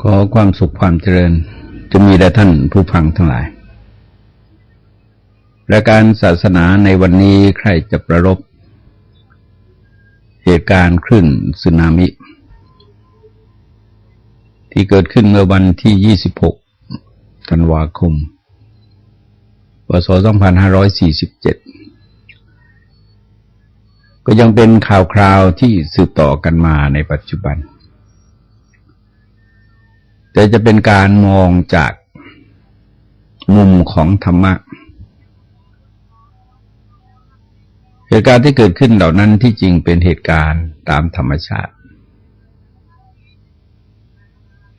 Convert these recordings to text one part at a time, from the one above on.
ขอความสุขความเจริญจะมีแด่ท่านผู้ฟังทั้งหลายรายการศาสนาในวันนี้ใครจะประรบเหตุการณ์คลื่นสึนามิ ที่เกิดขึ้นเมื่อวันที่ 26 ธันวาคม พศ 2547 ก็ยังเป็นข่าวคราวที่สืบต่อกันมาในปัจจุบัน แต่จะเป็นการมองจากมุมของธรรมะเหตุการณ์ที่เกิดขึ้นเหล่านั้นที่จริงเป็นเหตุการณ์ตามธรรมชาติ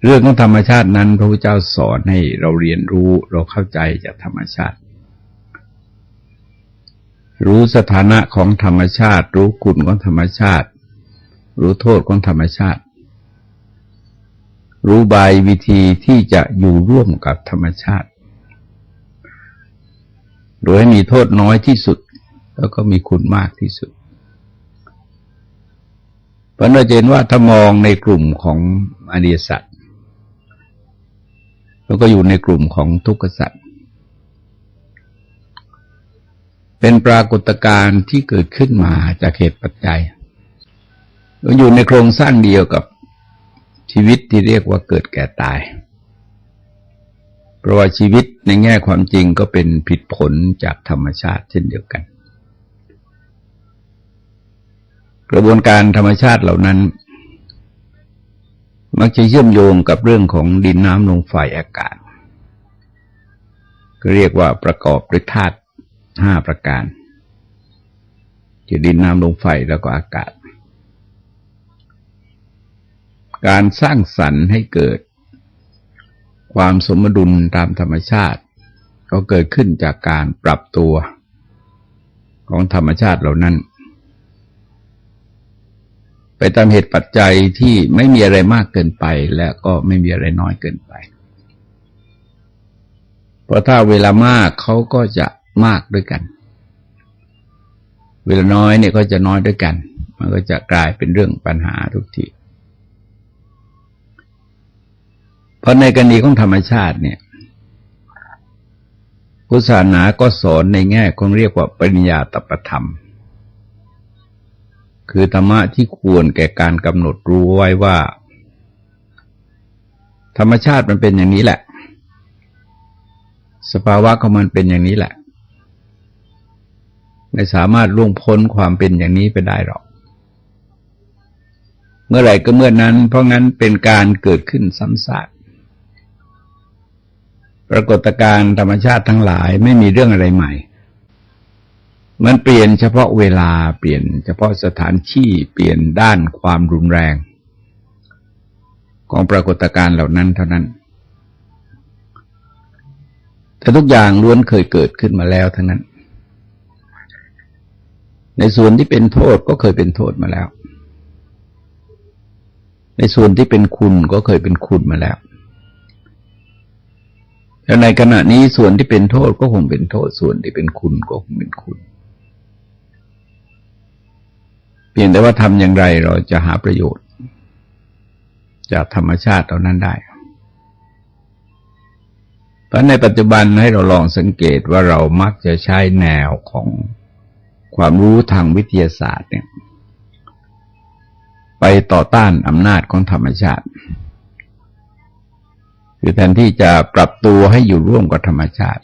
เรื่องของธรรมชาตินั้น พระพุทธเจ้าสอนให้เราเรียนรู้เราเข้าใจจากธรรมชาติ รู้สถานะของธรรมชาติ รู้คุณของธรรมชาติ รู้โทษของธรรมชาติ รู้บายวิธีที่จะอยู่ร่วมกับธรรมชาติโดยให้มีโทษน้อยที่สุด แล้วก็มีคุณมากที่สุดเพราะเราเห็นว่าถ้ามองในกลุ่มของอริยสัจแล้วก็อยู่ในกลุ่มของทุกขสัจเป็นปรากฏการณ์ที่เกิดขึ้นมาจากเหตุปัจจัยอยู่ในโครงสร้างเดียวกับ ชีวิตที่เรียกว่าเกิดแก่ตาย เพราะว่าชีวิตในแง่ความจริงก็เป็นผิดผลจากธรรมชาติเช่นเดียวกัน กระบวนการธรรมชาติเหล่านั้น มักจะเชื่อมโยงกับเรื่องของดินน้ำลมไฟอากาศก็เรียกว่าประกอบด้วยธาตุห้าประการคือดินน้ำลมไฟแล้วก็อากาศ การสร้างสรรค์ให้เกิด ความสมดุลตามธรรมชาติ ก็เกิดขึ้นจากการปรับตัวของธรรมชาติเหล่านั้น ไปตามเหตุปัจจัยที่ไม่มีอะไรมากเกินไปและก็ไม่มีอะไรน้อยเกินไป เพราะถ้าเวลามากเขาก็จะมากด้วยกัน เวลาน้อยเนี่ยก็จะน้อยด้วยกัน มันก็จะกลายเป็นเรื่องปัญหาทุกที เพราะในกรณีของธรรมชาติเนี่ยพุทธศาสนาก็สอนในแง่ของเรียกว่าปริญญาตประธรรม คือธรรมะที่ควรแก่การกำหนดรู้ไว้ว่า ธรรมชาติมันเป็นอย่างนี้แหละ สภาวะของมันเป็นอย่างนี้แหละ ไม่สามารถล่วงพ้นความเป็นอย่างนี้ไปได้หรอก เมื่อไหร่ก็เมื่อนั้น เพราะงั้นเป็นการเกิดขึ้นซ้ำซาก ปรากฏการณ์ธรรมชาติทั้งหลายไม่มีเรื่องอะไรใหม่ มันเปลี่ยนเฉพาะเวลาเปลี่ยนเฉพาะสถานที่เปลี่ยนด้านความรุนแรง ของปรากฏการณ์เหล่านั้นเท่านั้น แต่ทุกอย่างล้วนเคยเกิดขึ้นมาแล้วทั้งนั้น ในส่วนที่เป็นโทษก็เคยเป็นโทษมาแล้ว ในส่วนที่เป็นคุณก็เคยเป็นคุณมาแล้ว แล้วในขณะนี้ส่วนที่เป็นโทษก็คงเป็นโทษ ส่วนที่เป็นคุณก็คงเป็นคุณเพียงแต่ว่าทำอย่างไรเราจะหาประโยชน์ จากธรรมชาติเหล่านั้นได้เพราะในปัจจุบันให้เราลองสังเกตว่าเรามักจะใช้แนวของความรู้ทางวิทยาศาสตร์เนี่ย ไปต่อต้านอำนาจของธรรมชาติ คือแทนที่จะปรับตัวให้อยู่ร่วมกับธรรมชาติ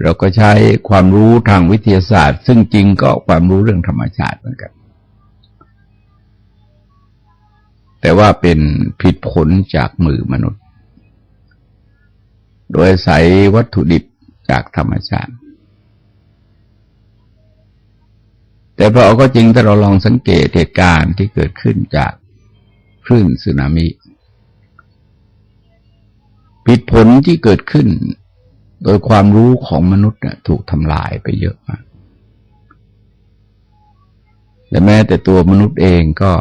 เราก็ใช้ความรู้ทางวิทยาศาสตร์ ซึ่งจริงก็ความรู้เรื่องธรรมชาติเหมือนกัน แต่ว่าเป็นผิดผลจากมือมนุษย์ โดยใส่วัตถุดิบจากธรรมชาติแต่พอเอาก็จริงถ้าเราลองสังเกตเหตุการณ์ที่เกิดขึ้นจากคลื่นสึนามิ ผิดผลที่เกิดขึ้น โดยความรู้ของมนุษย์เนี่ยถูกทำลายไปเยอะมากและแม้แต่ตัวมนุษย์เองก็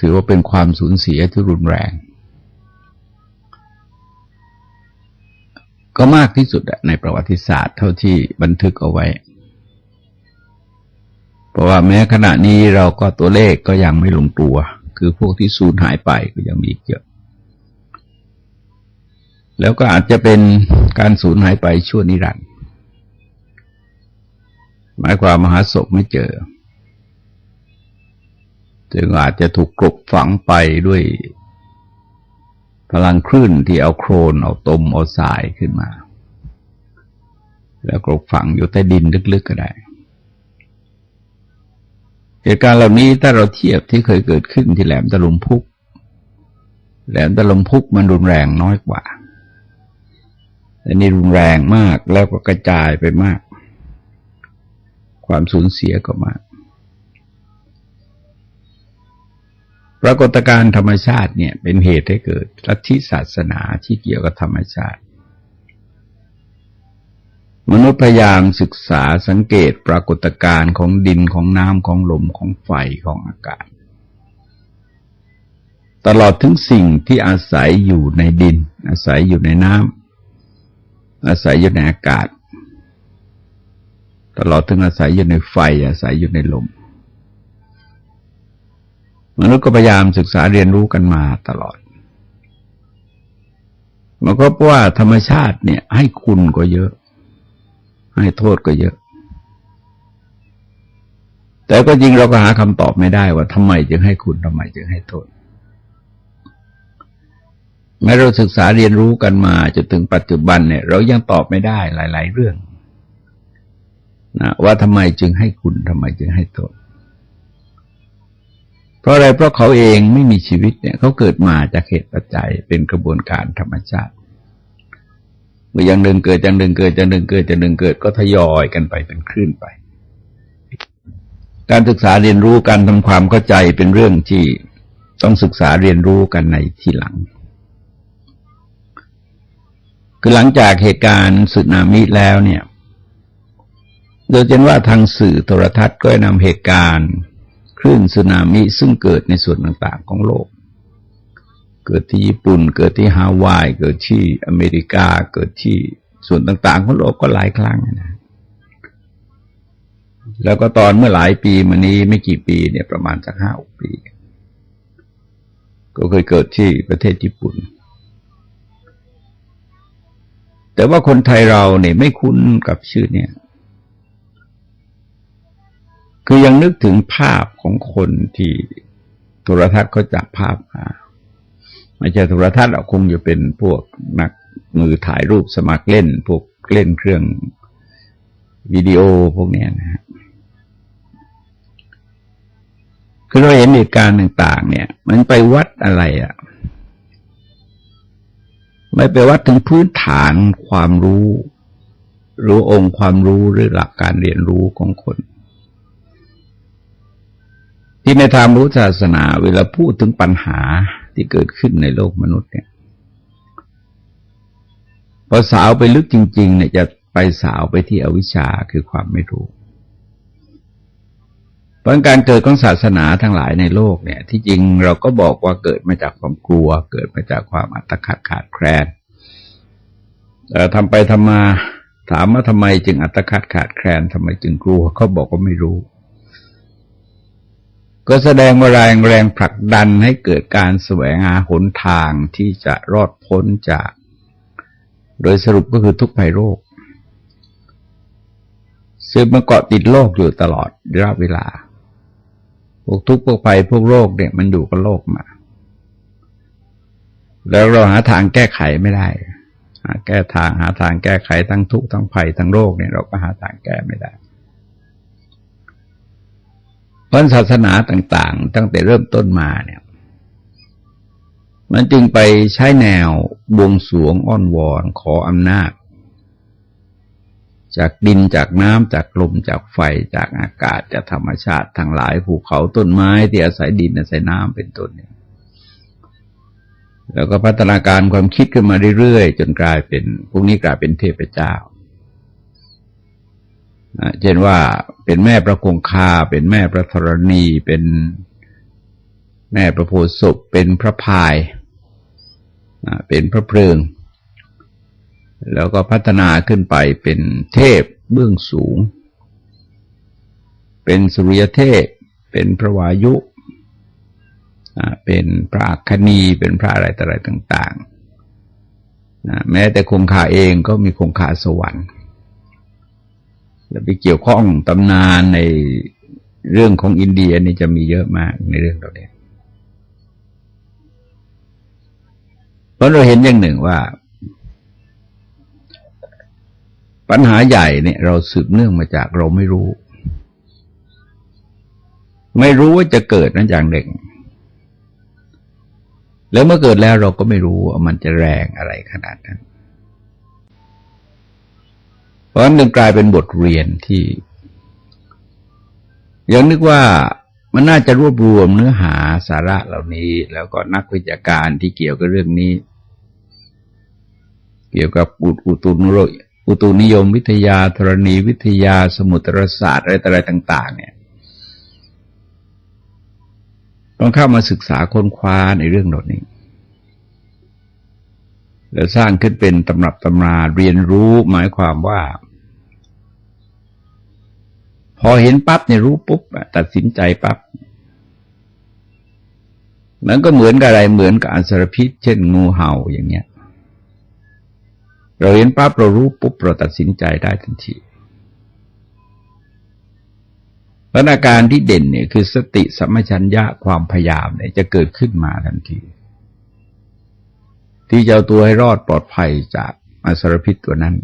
ถือว่าเป็นความสูญเสียที่รุนแรง ก็มากที่สุดในประวัติศาสตร์เท่าที่บันทึกเอาไว้ เพราะว่าแม้ขณะนี้เราก็ตัวเลขก็ยังไม่ลงตัว คือพวกที่สูญหายไปก็ยังมีเยอะ แล้วก็อาจจะเป็นการสูญหายไปชั่วนิรันดร์หมายความมหาศพไม่เจอ จึงอาจจะถูกกลบฝังไปด้วยพลังคลื่นที่เอาโครนเอาตมเอาทรายขึ้นมา แล้วกลบฝังอยู่ใต้ดินลึกๆก็ได้ เหตุการณ์เหล่านี้ถ้าเราเทียบที่เคยเกิดขึ้นที่แหลมตะลุมพุก แหลมตะลุมพุกมันรุนแรงน้อยกว่า แต่นี่รุนแรงมากแล้วก็กระจายไปมาก ความสูญเสียก็มาก ปรากฏการณ์ธรรมชาติเนี่ย เป็นเหตุให้เกิดลัทธิศาสนาที่เกี่ยวกับธรรมชาติ มนุษย์พยายามศึกษาสังเกตปรากฏการณ์ของดินของน้ำของลมของไฟของอากาศ ตลอดถึงสิ่งที่อาศัยอยู่ในดิน อาศัยอยู่ในน้ำ อาศัยอยู่ในอากาศ ตลอดถึงอาศัยอยู่ในไฟ อาศัยอยู่ในลมมนุษย์ก็พยายามศึกษาเรียนรู้กันมาตลอด มันก็เพราะว่าธรรมชาติเนี่ย ให้คุณก็เยอะ ให้โทษก็เยอะ แต่ก็จริงเราก็หาคำตอบไม่ได้ว่าทำไมจึงให้คุณทำไมจึงให้โทษ ม้เราศึกษาเรียนรู้กันมาจนถึงปัจจุบันเนี่ย เรายังตอบไม่ได้หลาย ๆ เรื่องนะว่าทำไมจึงให้คุณทำไมจึงให้โทษเพราะอะไรเพราะเขาเองไม่มีชีวิตเนี่ยเขาเกิดมาจากเหตุปัจจัยเป็นกระบวนการธรรมชาติเมื่ออย่างหนึ่งเกิดอย่างหนึ่งเกิดอย่างหนึ่งเกิดอย่างหนึ่งเกิดก็ทยอยกันไปเป็นคลื่นไป การศึกษาเรียนรู้การทำความเข้าใจเป็นเรื่องที่ต้องศึกษาเรียนรู้กันในที่หลัง คือหลังจากเหตุการณ์สึนามิแล้วเนี่ย โดยเช่นว่าทางสื่อโทรทัศน์ก็นำเหตุการณ์คลื่นสึนามิซึ่งเกิดในส่วนต่างๆของโลก เกิดที่ญี่ปุ่น เกิดที่ฮาวาย เกิดที่อเมริกา เกิดที่ส่วนต่างๆของโลกก็หลายครั้งนะแล้วก็ตอนเมื่อหลายปีมานี้ไม่กี่ปีเนี่ยประมาณสักห้าปี ก็เคยเกิดที่ประเทศญี่ปุ่น แต่ว่าคนไทยเราเนี่ยไม่คุ้นกับชื่อเนี่ยคือยังนึกถึงภาพของคนที่โทรทัศน์เขาจับภาพมาไม่ใช่โทรทัศน์เราคงจะเป็นพวกนักมือถ่ายรูปสมัครเล่น พวกเล่นเครื่องวิดีโอพวกนี้นะฮะคือเราเห็นเหตุการณ์ต่าง ๆ เนี่ย มันไปวัดอะไรอะ่ะ ไม่ไปวัดถึงพื้นฐานความรู้ รู้องค์ความรู้หรือหลักการเรียนรู้ของคน ที่ในทางรู้ศาสนาเวลาพูดถึงปัญหาที่เกิดขึ้นในโลกมนุษย์เนี่ยพอสาวไปลึกจริง ๆ เนี่ยจะไปสาวไปที่อวิชชาคือความไม่รู้เพราะการเกิดของศาสนาทั้งหลายในโลกเนี่ย ที่จริงเราก็บอกว่าเกิดมาจากความกลัว เกิดมาจากความอัตคัดขาดแคลน ทำไปทำมาถามว่าทำไมจึงอัตคัดขาดแคลนทำไมจึงกลัวเขาบอกว่าไม่รู้ ก็แสดงว่าแรงแรงผลักดันให้เกิดการแสวงหาหนทางที่จะรอดพ้นจาก โดยสรุปก็คือทุกภัยโรคซึ่งมันเกาะติดโลกอยู่ตลอดระยะเวลา พวกทุกพวกภัยพวกโรคเนี่ยมันอยู่กับโลกมา แล้วเราหาทางแก้ไขไม่ได้ แก้ทางหาทางแก้ไขทั้งทุกทั้งภัยทั้งโรคเนี่ยเราก็หาทางแก้ไม่ได้พราะศาสนาต่าง ๆ ตั้งแต่เริ่มต้นมาเนี่ย มันจึงไปใช้แนวบวงสวงอ้อนวอนขออำนาจ จากดินจากน้ำจากลมจากไฟจากอากาศจากธรรมชาติทั้งหลายภูเขาต้นไม้ที่อาศัยดินอาศัยน้ำเป็นต้นเนี่ย แล้วก็พัฒนาการความคิดขึ้นมาเรื่อยๆจนกลายเป็นพวกนี้กลายเป็นเทพเจ้าเช่นว่าเป็นแม่ประคงคา เป็นแม่พระธรณีเป็นแม่ประโพศพเป็นพระพายเป็นพระเพลิง แล้วก็พัฒนาขึ้นไปเป็นเทพเบื้องสูง เป็นสุริยเทพ เป็นพระวายุ เป็นพระคณีเป็นพระอะไรต่ออะไรต่างๆนะแม้แต่คงคาเองก็มีคงคาสวรรค์แล้วไปเกี่ยวข้องตำนานในเรื่องของอินเดียนี่จะมีเยอะมากในเรื่องเหล่านี้เพราะเราเห็นอย่างหนึ่งว่า ปัญหาใหญ่เนี่ยเราสืบเนื่องมาจากเราไม่รู้ ไม่รู้ว่าจะเกิดนั้นอย่างเด็ก แล้วเมื่อเกิดแล้วเราก็ไม่รู้ว่ามันจะแรงอะไรขนาดนั้น เพราะนั้นจึงกลายเป็นบทเรียนที่ยังนึกว่ามันน่าจะรวบรวมเนื้อหาสาระเหล่านี้ แล้วก็นักวิชาการที่เกี่ยวกับเรื่องนี้ เกี่ยวกับอุตุนุโรอุตุนิยมวิทยาธรณีวิทยาสมุทรศาสตร์อะไรต่าง ๆ เนี่ย ต้องเข้ามาศึกษาค้นคว้าในเรื่องเหล่านี้ แล้วสร้างขึ้นเป็นตำรับตำราเรียนรู้หมายความว่า พอเห็นปั๊บเนี่ยรู้ปุ๊บตัดสินใจปั๊บมันก็เหมือนกับอะไรเหมือนกับอสรพิษ เช่นงูเห่าอย่างเงี้ย เราเห็นปั๊บเรารู้ปุ๊บเราตัดสินใจได้ทันที พัฒนาการที่เด่นเนี่ยคือสติสัมปชัญญะความพยายามเนี่ยจะเกิดขึ้นมาทันที ที่จะเอาตัวให้รอดปลอดภัยจากอสรพิษตัวนั้น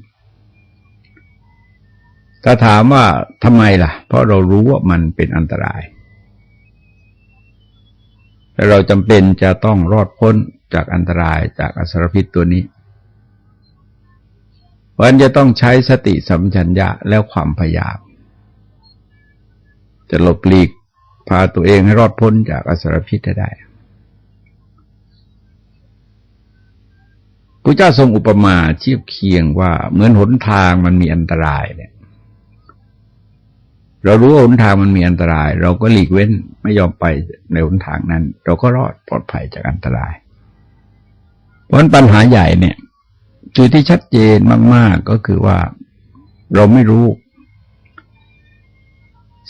ถ้าถามว่าทำไมล่ะ เพราะเรารู้ว่ามันเป็นอันตรายและเราจำเป็นจะต้องรอดพ้นจากอันตรายจากอสรพิษตัวนี้เพราะนั้นจะต้องใช้สติสัมปชัญญะแล้วความพยายาม จะหลบหลีก พาตัวเองให้รอดพ้นจากอสรพิษได้พระเจ้าทรงอุปมาเทียบเคียงว่าเหมือนหนทางมันมีอันตรายเนี่ย เรารู้ว่าหนทางมันมีอันตราย เราก็หลีกเว้นไม่ยอมไปในหนทางนั้น เราก็รอดปลอดภัยจากอันตราย เพราะปัญหาใหญ่เนี่ยจุดที่ชัดเจนมาก ๆก็คือว่า เราไม่รู้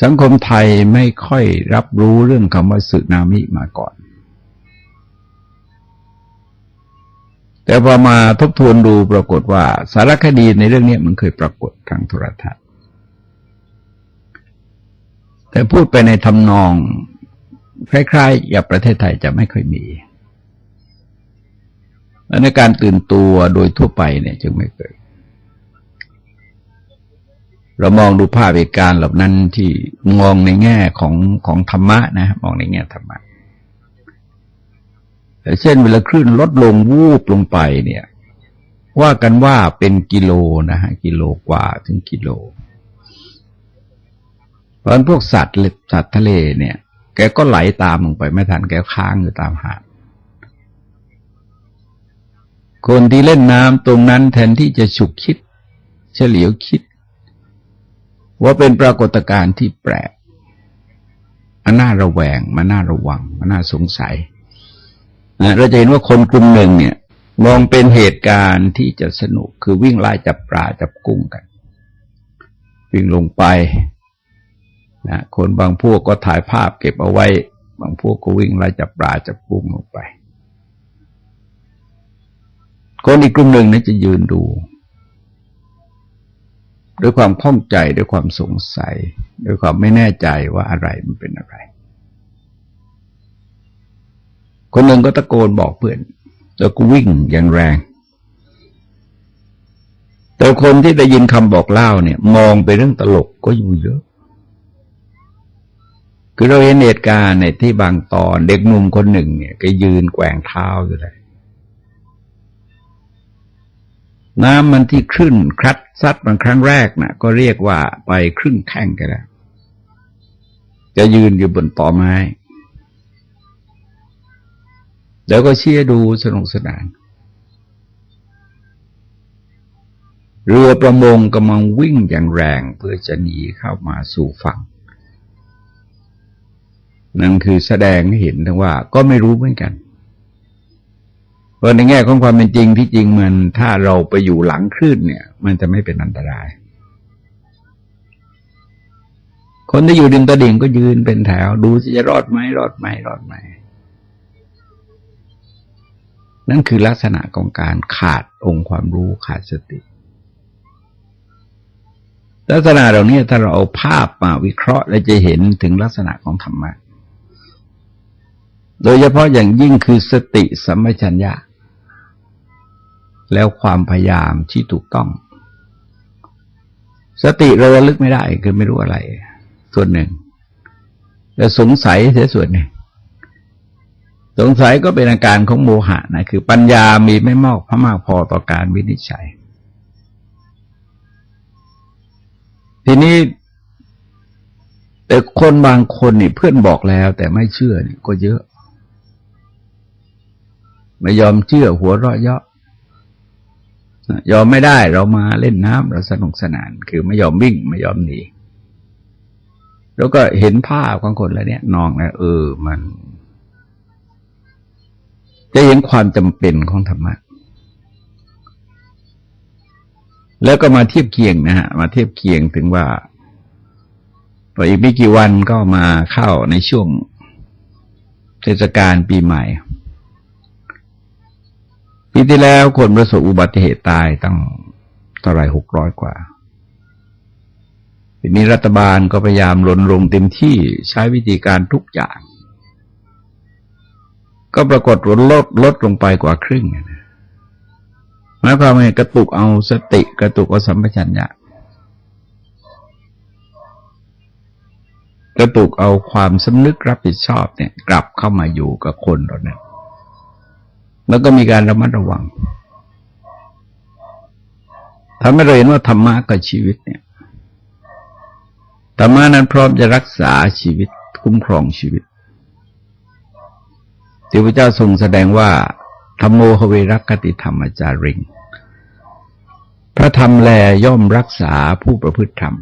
สังคมไทยไม่ค่อยรับรู้เรื่องคำว่าสึนามิมาก่อน แต่พอมาทบทวนดูปรากฏว่า สารคดีในเรื่องนี้มันเคยปรากฏทางโทรทัศน์ แต่พูดไปในทำนองคล้ายๆอย่างประเทศไทยจะไม่ค่อยมีและในการตื่นตัวโดยทั่วไปเนี่ยจึงไม่เกิด เรามองดูภาพเหตุการณ์เหล่านั้นที่มองในแง่ของของธรรมะนะมองในแง่ธรรมะแต่เช่นเวลาคลื่นลดลงวูบลงไปเนี่ย ว่ากันว่าเป็นกิโลนะฮะกิโลกว่าถึงกิโล เพราะพวกสัตว์สัตว์ทะเลเนี่ย แกก็ไหลตามลงไปไม่ทันแกค้างอยู่ตามหาดคนที่เล่นน้ำตรงนั้นแทนที่จะฉุกคิด เฉลียวคิด ว่าเป็นปรากฏการณ์ที่แปลกมันน่าระแวง มันน่าระวัง มันน่าสงสัยนะเราจะเห็นว่าคนกลุ่มหนึ่งเนี่ย มองเป็นเหตุการณ์ที่จะสนุกคือวิ่งไล่จับปลาจับกุ้งกัน วิ่งลงไปนะคนบางพวกก็ถ่ายภาพเก็บเอาไว้ บางพวกก็วิ่งไล่จับปลาจับกุ้งลงไป คนอีกกลุ่มหนึ่งนั้นจะยืนดู ด้วยความข้องใจด้วยความสงสัย ด้วยความไม่แน่ใจว่าอะไรมันเป็นอะไร คนหนึ่งก็ตะโกนบอกเพื่อนแล้วก็วิ่งอย่างแรง แต่คนที่ได้ยินคำบอกเล่าเนี่ย มองไปเรื่องตลกก็อยู่เยอะ คือเราเห็นเหตุการณ์ในที่บางตอนเด็กหนุ่มคนหนึ่งเนี่ยก็ยืนแกว่งเท้าอยู่เลย น้ำมันที่คลื่นครัดซัดมันครั้งแรกนะ่ะ ก็เรียกว่าไปครึ่งแข้งกันแล้วจะยืนอยู่บนต่อไม้ แล้วก็เชียร์ดูสนุกสนาน เรือประมงกำลังวิ่งอย่างแรงเพื่อจะหนีเข้ามาสู่ฝั่ง นั่นคือแสดงให้เห็นถึงว่าก็ไม่รู้เหมือนกัน ราะในแง่ของความเป็นจริงที่จริงมันถ้าเราไปอยู่หลังคลื่นเนี่ย มันจะไม่เป็นอันตราย คนที่อยู่ดินตะดิ่งก็ยืนเป็นแถว ดูจะรอดไหมรอดไหมรอดไหมนั่นคือลักษณะของการขาดองค์ความรู้ขาดสติ ลักษณะเหล่านี้ถ้าเราเอาภาพมาวิเคราะห์เราจะเห็นถึงลักษณะของธรรมะโดยเฉพาะอย่างยิ่งคือสติสัมปชัญญะ แล้วความพยายามที่ถูกต้อง สติเราระลึกไม่ได้คือไม่รู้อะไร ส่วนหนึ่งแต่สงสัยเสียส่วนหนึ่งสงสัยก็เป็นอาการของโมหะนะคือปัญญามีไม่มากพมากพอต่อการวินิจฉัย ทีนี้ แต่คนบางคนนี่เพื่อนบอกแล้ว แต่ไม่เชื่อนี่ก็เยอะ ไม่ยอมเชื่อหัวเราะเยาะ ยอมไม่ได้เรามาเล่นน้ำเราสนุกสนาน คือไม่ยอมวิ่งไม่ยอมหนีแล้วก็เห็นภาพของคนแล้วเนี่ยนองนะเออมัน จะเห็นความจำเป็นของธรรมะแล้วก็มาเทียบเคียงนะฮะมาเทียบเคียงถึงว่าพออีกไม่กี่วันก็มาเข้าในช่วงเทศกาลปีใหม่ ปีที่แล้วคนประสบอุบัติเหตุตายตั้งเท่าไรหกร้อยกว่าทีนี้รัฐบาลก็พยายามรณรงค์เต็มที่ใช้วิธีการทุกอย่าง ก็ปรากฏลดลดลดลงไปกว่าครึ่งหมายความว่ากระตุกเอาสติกระตุกเอาสัมปชัญญะกระตุกเอาความสำนึกรับผิดชอบเนี่ย กลับเข้ามาอยู่กับคนเราเนี่ย แล้วก็มีการระมัดระวังทำให้เราเห็นว่าธรรมะกับชีวิตเนี่ยธรรมะนั้นพร้อมจะรักษาชีวิตคุ้มครองชีวิตที่พระเจ้าทรงแสดงว่าธรรมโมหเวรักติธรรมจาริง พระธรรมแลย่อมรักษาผู้ประพฤติธรรม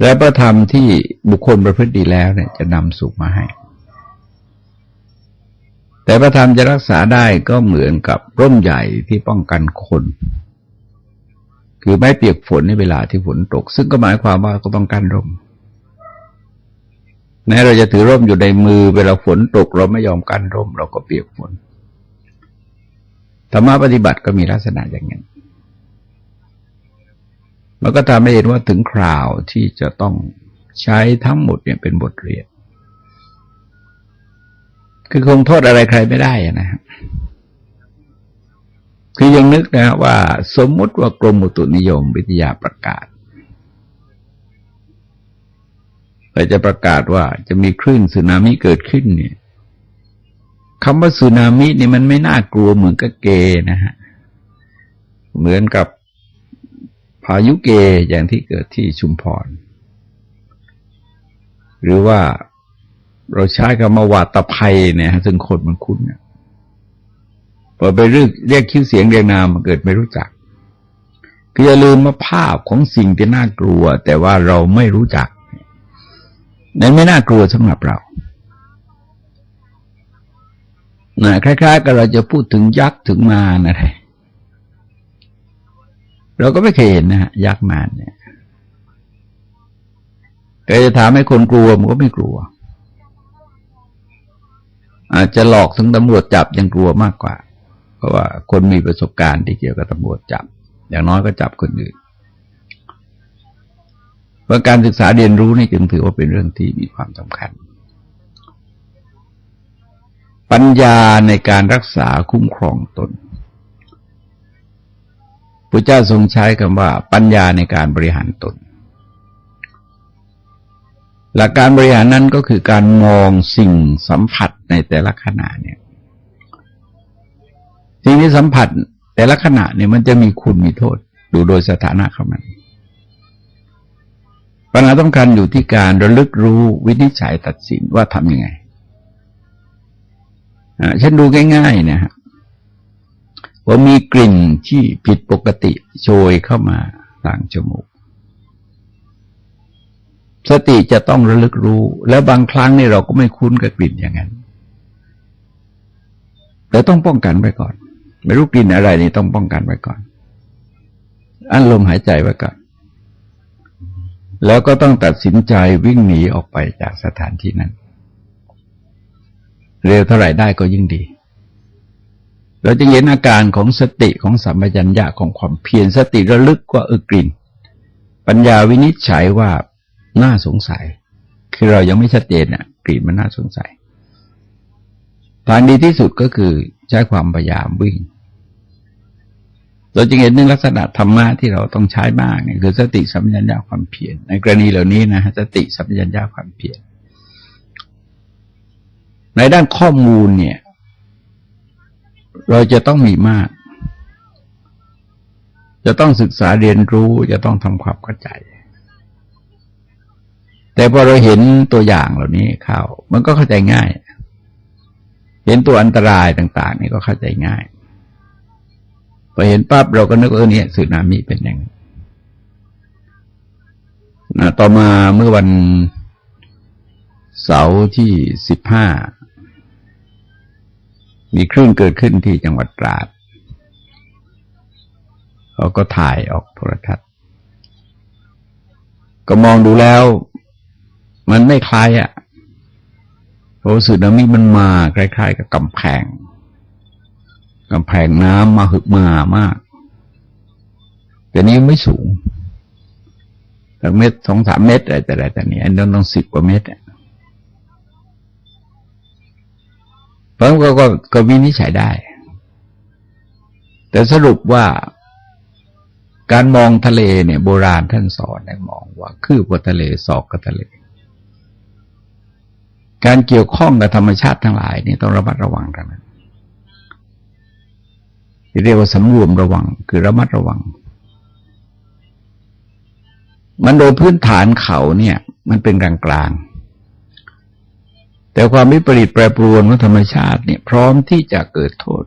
และพระธรรมที่บุคคลประพฤติดีแล้วเนี่ยจะนำสุขมาให้ แต่พระธรรมจะรักษาได้ก็เหมือนกับร่มใหญ่ที่ป้องกันคน คือไม่เปียกฝนในเวลาที่ฝนตก ซึ่งก็หมายความว่าก็ต้องกั้นร่มแม้เราจะถือร่มอยู่ในมือเวลาฝนตก เราไม่ยอมกั้นร่ม เราก็เปียกฝนธรรมะปฏิบัติก็มีลักษณะอย่างนี้มันก็ทำให้เห็นว่าถึงคราวที่จะต้องใช้ทั้งหมดเนี่ยเป็นบทเรียน คือคงโทษอะไรใครไม่ได้นะครับคือยังนึกนะว่า สมมุติว่ากรมอุตุนิยมวิทยาประกาศเราจะประกาศว่าจะมีคลื่นสึนามิเกิดขึ้นเนี่ยคำว่าสึนามินี่มันไม่น่ากลัวเหมือนกับเกนะฮะเหมือนกับพายุเกอย่างที่เกิดที่ชุมพร หรือว่า เราใช้คำว่าวาตภัยเนี่ยซึ่งคนมันคุ้นเนี่ยพอไปเรียกเรียกคิ้วเสียงเรียงนามมันเกิดไม่รู้จักคือย่าลืมว่าภาพของสิ่งที่น่ากลัว แต่ว่าเราไม่รู้จัก นั้นไม่น่ากลัวสำหรับเรานะคล้ายๆกับเราจะพูดถึงยักษ์ถึงมารอะไรเราก็ไม่เคยเห็นนะฮะยักษ์มารเนี่ยก็จะถามให้คนกลัวมันก็ไม่กลัว อาจจะหลอกถึงตำรวจจับยังกลัวมากกว่า เพราะว่าคนมีประสบการณ์ที่เกี่ยวกับตำรวจจับ อย่างน้อยก็จับคนอื่นเพราะการศึกษาเรียนรู้นี่จึงถือว่าเป็นเรื่องที่มีความสำคัญ ปัญญาในการรักษาคุ้มครองตนพระเจ้าทรงใช้คำว่า ปัญญาในการบริหารตน หลักการบริหารนั้นก็คือการมองสิ่งสัมผัสในแต่ละขณะเนี่ย สิ่งที่สัมผัสแต่ละขณะเนี่ยมันจะมีคุณมีโทษ ดูโดยสถานะของมันปัญหาสำคัญอยู่ที่การระลึกรู้วินิจฉัยตัดสินว่าทำยังไงฉันดูง่ายๆนะฮะว่ามีกลิ่นที่ผิดปกติโชยเข้ามาทางจมูก สติจะต้องระลึกรู้ แล้วบางครั้งนี่เราก็ไม่คุ้นกับกลิ่นอย่างนั้นแต่ต้องป้องกันไว้ก่อน ไม่รู้กลิ่นอะไรนี่ต้องป้องกันไว้ก่อน อันลมหายใจไว้ก่อน แล้วก็ต้องตัดสินใจวิ่งหนีออกไปจากสถานที่นั้น เร็วเท่าไหร่ได้ก็ยิ่งดี เราจะเห็นอาการของสติของสัมปชัญญะของความเพียรสติระลึกว่าเออกลิ่น ปัญญาวินิจฉัยว่า น่าสงสัย คือเรายังไม่ชัดเจนอะกลิ่นมันน่าสงสัยทางดีที่สุดก็คือใช้ความพยายามวิ่งเราจึงเห็นหนึ่งลักษณะธรรมะที่เราต้องใช้มากเนี่ยคือสติสัมปชัญญะความเพียรในกรณีเหล่านี้นะสติสัมปชัญญะความเพียรในด้านข้อมูลเนี่ย เราจะต้องมีมาก จะต้องศึกษาเรียนรู้จะต้องทำความเข้าใจ แต่พอเราเห็นตัวอย่างเหล่านี้เข้า มันก็เข้าใจง่าย เห็นตัวอันตรายต่าง ๆ นี่ก็เข้าใจง่ายพอเห็นปั๊บเราก็นึกเออเนี่ยสึนามิเป็นอย่างนะต่อมาเมื่อวันเสาร์ที่สิบห้ามีคลื่นเกิดขึ้นที่จังหวัดตราดเขาก็ถ่ายออกโทรทัศน์ ก็มองดูแล้ว มันไม่คล้ายอะ่ะเพราะสึนามิมันมาคล้ายๆ กับกำแพงกำแพงน้ำมาหึกมามาก แต่นี้ไม่สูงสักเมตรสองสามเมตรอะไรแต่ไรแต่นี้อันนั้นต้องสิบกว่าเมตรเพราะก็ก็ก็วินิจฉัยได้ แต่สรุปว่าการมองทะเลเนี่ย โบราณท่านสอนให้มองว่า คืบกับทะเลศอกกับทะเล การเกี่ยวข้องกับธรรมชาติทั้งหลายนี่ต้องระมัดระวังกันเรียกว่าสำรวมระวังคือระมัดระวัง มันโดยพื้นฐานเขาเนี่ย มันเป็นกลางกลางแต่ความวิปริตแปรปรวนของธรรมชาติเนี่ย พร้อมที่จะเกิดโทษ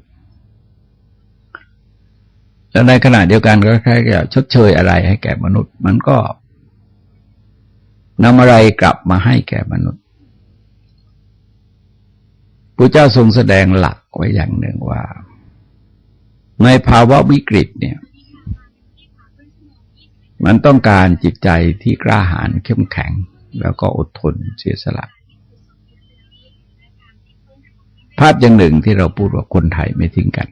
แล้วในขณะเดียวกันก็แค่จะชดเชยอะไรให้แก่มนุษย์ มันก็นำอะไรกลับมาให้แก่มนุษย์ พระเจ้าทรงแสดงหลักไว้อย่างหนึ่งว่า ในภาวะวิกฤตเนี่ย มันต้องการจิตใจที่กล้าหาญเข้มแข็ง แล้วก็อดทนเสียสละ ภาพอย่างหนึ่งที่เราพูดว่าคนไทยไม่ทิ้งกัน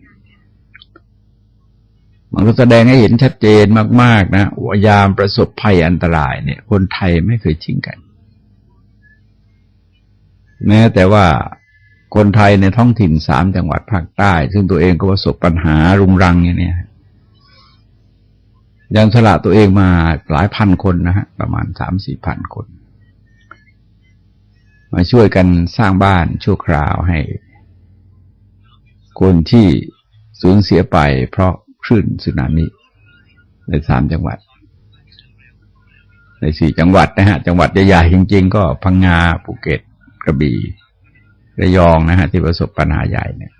มันก็แสดงให้เห็นชัดเจนมาก ๆ นะวายามประสบภัยอันตรายเนี่ย คนไทยไม่เคยทิ้งกัน แม้แต่ว่า คนไทยในท้องถิ่นสามจังหวัดภาคใต้ ซึ่งตัวเองก็ประสบปัญหารุงรังอย่างนี้ยังสละตัวเองมาหลายพันคนนะฮะประมาณสามสี่พันคน มาช่วยกันสร้างบ้านชั่วคราวให้ คนที่สูญเสียไปเพราะคลื่นสึนามิในสามจังหวัด ในสี่จังหวัดนะฮะ จังหวัดใหญ่ๆจริงๆ ก็พังงาภูเก็ตกระบี่ ระยองนะฮะที่ประสบปัญหาใหญ่เนี่ย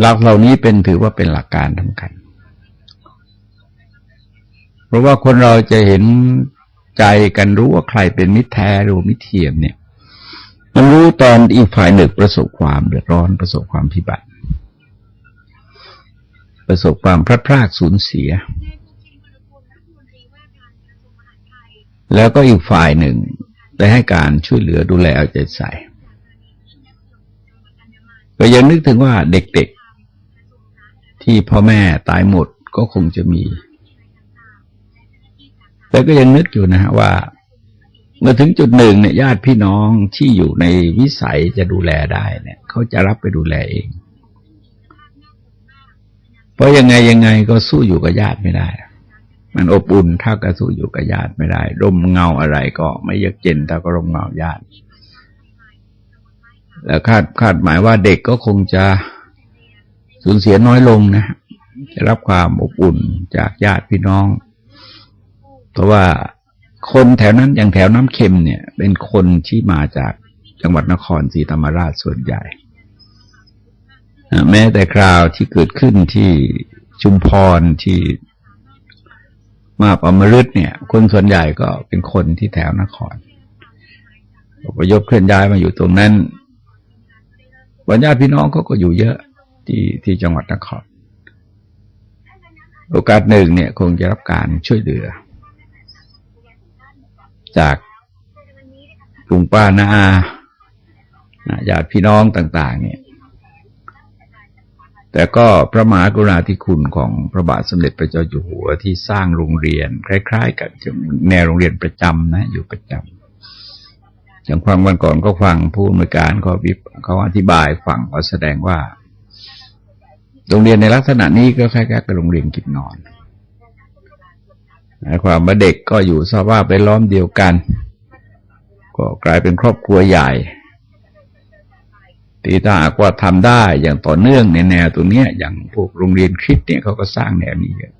หลักเหล่านี้เป็นถือว่าเป็นหลักการสำคัญ เพราะว่าคนเราจะเห็นใจกันรู้ว่าใครเป็นมิตรแท้หรือมิตรเทียมเนี่ย มันรู้ตอนอีกฝ่ายหนึ่งประสบความเดือดร้อนประสบความพิบัติ ประสบความพลาดพลาดสูญเสีย แล้วก็อีกฝ่ายหนึ่ง ได้ให้การช่วยเหลือดูแลเอาใจใส่ก็ยังนึกถึงว่าเด็กๆ ที่พ่อแม่ตายหมดก็คงจะมี แต่ก็ยังนึกอยู่นะฮะว่า เมื่อถึงจุดหนึ่งเนี่ยญาติพี่น้องที่อยู่ในวิสัยจะดูแลได้เนี่ยเขาจะรับไปดูแลเอง เพราะยังไงยังไงก็สู้อยู่กับญาติไม่ได้ มันอบอุ่นถ้าก็สู้อยู่กับญาติไม่ได้ร่มเงาอะไรก็ไม่ยากเย็นถ้าก็ร่มเงาญาติ แล้วคาดคาดหมายว่าเด็กก็คงจะสูญเสียน้อยลงนะจะรับความอบอุ่นจากญาติพี่น้อง เพราะว่าคนแถวนั้นอย่างแถวน้ำเค็มเนี่ย เป็นคนที่มาจากจังหวัดนครศรีธรรมราชส่วนใหญ่แม้แต่คราวที่เกิดขึ้นที่ชุมพรที่ มาปมฤตเนี่ย คนส่วนใหญ่ก็เป็นคนที่แถวนครอพยพเคลื่อนย้ายมาอยู่ตรงนั้นบรรญาติพี่น้องเขาก็อยู่เยอะที่ที่จังหวัดนคร โอกาสหนึ่งเนี่ย คงจะรับการช่วยเหลือ จากลุงป้านาอาญาติพี่น้องต่าง ๆ เนี่ย แต่ก็พระมหากรุณาธิคุณของพระบาทสมเด็จพระเจ้าอยู่หัวที่สร้างโรงเรียน คล้าย ๆ กับแนวโรงเรียนประจำนะ อยู่ประจำอย่างฟังวันก่อนก็ฟังผู้อำนวยการก็วิบเขาอธิบายฟังก็แสดงว่า โรงเรียนในลักษณะนี้ก็คล้ายๆกับโรงเรียนกินนอนหมายความว่าเด็กก็อยู่สภาพไปล้อมเดียวกัน ก็กลายเป็นครอบครัวใหญ่ ตีถ้าหากว่าทำได้อย่างต่อเนื่องในแนวตรงเนี้ย อย่างพวกโรงเรียนคริสเนี่ยเขาก็สร้างแนวนี้เยอะ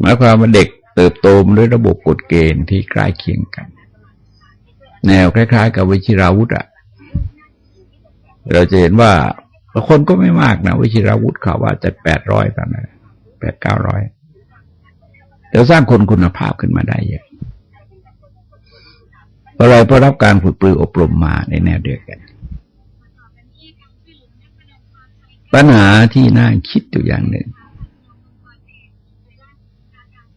หมายความว่าเด็กเติบโตมาด้วยระบบกฎเกณฑ์ที่ใกล้เคียงกัน แนวคล้าย ๆ กับวิชิราวุธอะเราจะเห็นว่าคนก็ไม่มากนะวิชิราวุธเขาว่าจะแปดร้อยตอนนั้นแปดเก้าร้อยแต่สร้างคนคุณภาพขึ้นมาได้เยอะเพราะเราเพราะรับการฝึกปรืออบรมมาในแนวเดียวกัน ปัญหาที่น่าคิดอยู่อย่างหนึ่ง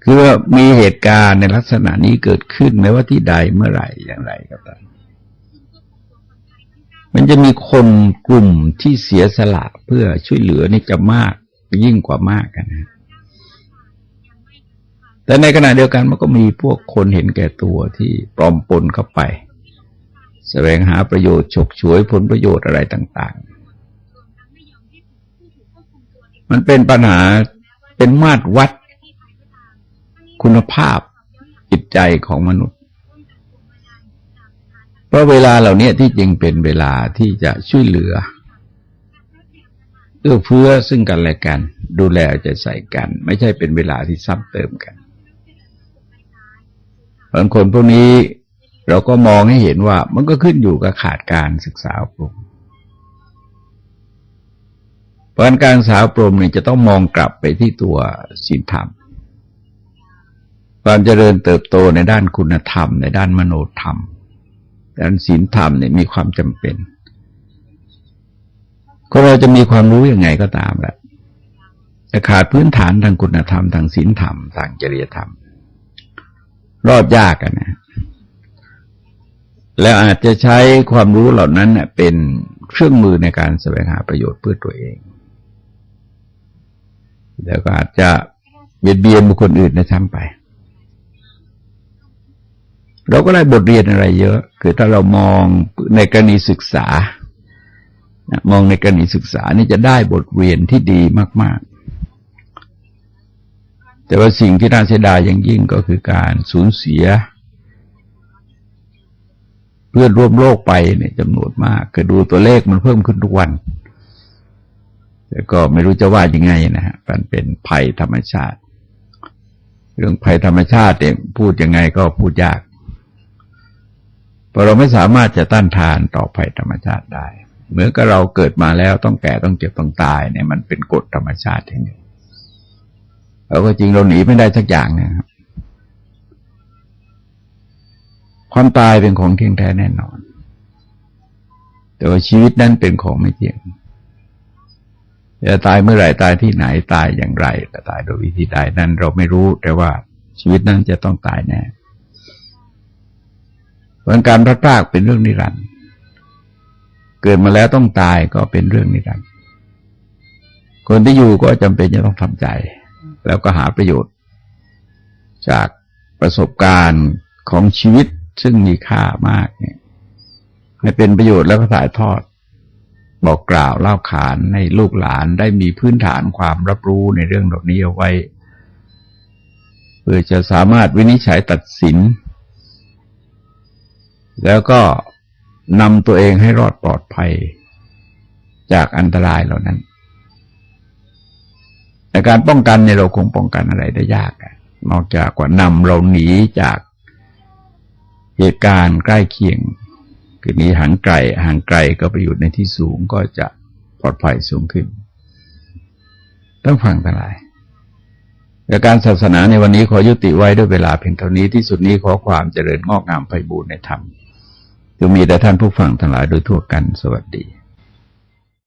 คือว่ามีเหตุการณ์ในลักษณะนี้เกิดขึ้นไม่ว่าที่ใดเมื่อไหร่อย่างไรก็ตามมันจะมีคนกลุ่มที่เสียสละเพื่อช่วยเหลือนี่จะมากยิ่งกว่ามากกันนะ แต่ในขณะเดียวกันมันก็มีพวกคนเห็นแก่ตัวที่ปลอมปนเข้าไป แสวงหาประโยชน์ฉกฉวยผลประโยชน์อะไรต่าง ๆ มันเป็นปัญหาเป็นมาตรวัดคุณภาพจิตใจของมนุษย์ เพราะเวลาเหล่านี้ที่จริงเป็นเวลาที่จะช่วยเหลือเอื้อเฟื้อซึ่งกันและกัน ดูแลใจใส่กัน ไม่ใช่เป็นเวลาที่ซ้ำเติมกันบางคนพวกนี้เราก็มองให้เห็นว่ามันก็ขึ้นอยู่กับขาดการศึกษาอบรม เพราะการศึกษาอบรมเนี่ยจะต้องมองกลับไปที่ตัวศีลธรรม ความเจริญเติบโตในด้านคุณธรรม ในด้านมโนธรรม ด้านศีลธรรมเนี่ยมีความจำเป็นก็เราจะมีความรู้ยังไงก็ตามแหละจะขาดพื้นฐานทางคุณธรรม ทางศีลธรรม ทางจริยธรรม รอดยากกันนะ แล้วอาจจะใช้ความรู้เหล่านั้นเป็นเครื่องมือในการแสวงหาประโยชน์เพื่อตัวเอง แล้วก็อาจจะเบียดเบียนบุคคลอื่นในทั้งไป เราก็ได้บทเรียนอะไรเยอะ คือถ้าเรามองในกรณีศึกษามองในกรณีศึกษานี่จะได้บทเรียนที่ดีมาก ๆ แต่ว่าสิ่งที่น่าเสียดายอย่างยิ่งก็คือการสูญเสีย เพื่อนร่วมโลกไปเนี่ยจำนวนมากก็ดูตัวเลขมันเพิ่มขึ้นทุกวัน แต่ก็ไม่รู้จะว่ายังไงนะฮะมันเป็นภัยธรรมชาติ เรื่องภัยธรรมชาติเนี่ยพูดยังไงก็พูดยาก เพราะเราไม่สามารถจะต้านทานต่อภัยธรรมชาติได้ เหมือนกับเราเกิดมาแล้วต้องแก่ต้องเจ็บต้องตายเนี่ยมันเป็นกฎธรรมชาติอย่างนี้เราก็จริงเราหนีไม่ได้สักอย่างนะครับ ความตายเป็นของเที่ยงแท้แน่นอน แต่ว่าชีวิตนั้นเป็นของไม่เที่ยง จะตายเมื่อไหร่ตายที่ไหนตายอย่างไรแต่ตายโดยวิธีใดนั้นเราไม่รู้แต่ว่าชีวิตนั้นจะต้องตายแน่เพราะการพลาดพลาดเป็นเรื่องนิรันดร์เกิดมาแล้วต้องตายก็เป็นเรื่องนิรันดร์คนที่อยู่ก็จำเป็นจะต้องทำใจ แล้วก็หาประโยชน์ จากประสบการณ์ของชีวิตซึ่งมีค่ามากเนี่ยให้เป็นประโยชน์แล้วก็ถ่ายทอด บอกกล่าวเล่าขานในลูกหลานได้มีพื้นฐานความรับรู้ในเรื่องเหล่านี้เอาไว้ เพื่อจะสามารถวินิจฉัยตัดสิน แล้วก็นำตัวเองให้รอดปลอดภัยจากอันตรายเหล่านั้นแต่การป้องกันเนี่ยเราคงป้องกันอะไรได้ยากนอกจากว่านำเราหนีจากเหตุการณ์ใกล้เคียง คือนี้ห่างไกลห่างไกลก็ไปอยู่ในที่สูงก็จะปลอดภัยสูงขึ้น ต้องฟังทั้งหลายแต่การศาสนาในวันนี้ขอยุติไว้ด้วยเวลาเพียงเท่านี้ที่สุดนี้ขอความเจริญงอกงามไปบูรณนธรรมจะมีแต่ท่านผู้ฟังทั้งหลายโดยทั่วกันสวัสดี